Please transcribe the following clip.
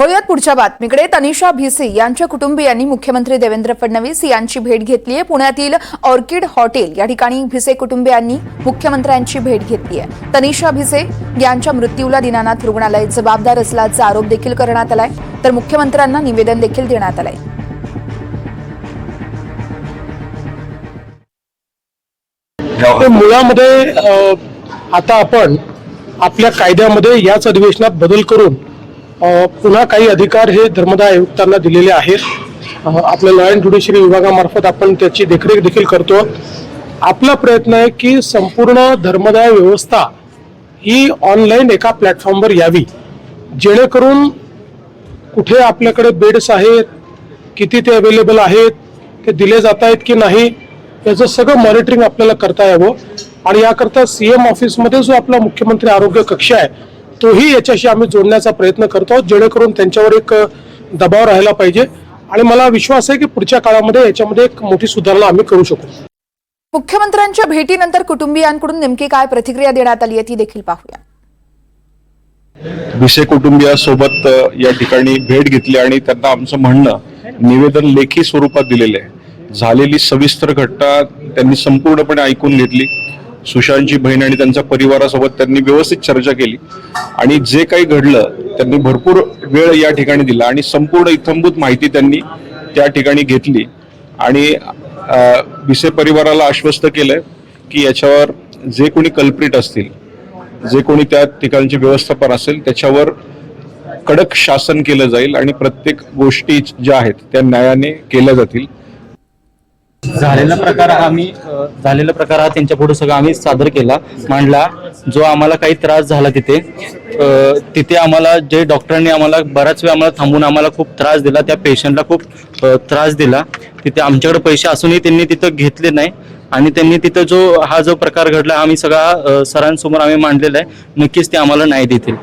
वळूयात पुढच्या बातमीकडे. तनिषा भिसे यांच्या कुटुंबियांनी मुख्यमंत्री देवेंद्र फडणवीस यांची भेट घेतली आहे. पुण्यातील ऑर्किड हॉटेल या ठिकाणी भिसे कुटुंबियांनी मुख्यमंत्र्यांची भेट घेतली आहे. तनिषा भिसे यांच्या मृत्यूला दिनानाथ रुग्णालय जबाबदार असल्याचा आरोप देखील करण्यात आलाय. तर मुख्यमंत्र्यांना निवेदन देखील देण्यात आलंय. मुळामध्ये आता आपण आपल्या कायद्यामध्ये याच अधिवेशनात बदल करून पुन्हा काही अधिकार हे धर्मदाय आयुक्तांना दिलेले आहेत. आपल्या लॉ अँड ज्युडिशरी विभागामार्फत आपण त्याची देखरेख देखील करतो. आपला प्रयत्न आहे की संपूर्ण धर्मदाय व्यवस्था ही ऑनलाईन एका प्लॅटफॉर्मवर यावी. जेणेकरून कुठे आपल्याकडे बेड्स आहेत किती ते अवेलेबल आहेत ते दिले जात आहेत की नाही याचं सगळं मॉनिटरिंग आपल्याला करता यावं. आणि याकरता सी एम ऑफिसमध्ये जो आपला मुख्यमंत्री आरोग्य कक्ष आहे तोही याच्याशी आम्ही जोडण्याचा प्रयत्न करतो आहोत जेणेकरून त्यांच्यावर एक दबाव राहायला पाहिजे. आणि मला विश्वास आहे की पुढच्या काळामध्ये याच्यामध्ये एक मोठी सुधारणा आम्ही करू शकू. मुख्यमंत्र्यांच्या भेटीनंतर कुटुंबियांकडून नेमकी काय प्रतिक्रिया देण्यात आली आहे ती देखील पाहूया. भिसे कुटुंबियासोबत या ठिकाणी भेट घेतली आणि त्यांना आमचं म्हणणं निवेदन लेखी स्वरूपात दिलेलं आहे. झालेली सविस्तर घटना त्यांनी संपूर्णपणे ऐकून घेतली. सुशांतची बहीण आणि त्यांच्या परिवारासोबत त्यांनी व्यवस्थित चर्चा केली. आणि जे काही घडलं त्यांनी भरपूर वेळ या ठिकाणी दिला आणि संपूर्ण इथंभूत माहिती त्यांनी त्या ठिकाणी घेतली. आणि विसे भिसे परिवाराला आश्वस्त केलंय की याच्यावर जे कोणी कल्प्रिट असतील जे कोणी त्या ठिकाणचे व्यवस्थापन असेल त्याच्यावर कडक शासन केलं जाईल आणि प्रत्येक गोष्टी ज्या आहेत त्या न्यायाने केल्या जातील. झालेला प्रकार आम्ही झालेला प्रकार हा त्यांच्या पुढे सगळं आम्ही सादर केला मांडला. जो आम्हाला काही त्रास झाला तिथे तिथे आम्हाला जे डॉक्टरांनी आम्हाला बराच वेळ आम्हाला थांबून आम्हाला खूप त्रास दिला त्या पेशंटला खूप त्रास दिला. तिथे आमच्याकडे पैसे असूनही त्यांनी तिथं घेतले नाही. आणि त्यांनी तिथं जो हा जो प्रकार घडला आम्ही सगळा सरांसमोर आम्ही मांडलेला आहे. नक्कीच ते आम्हाला नाही देतील.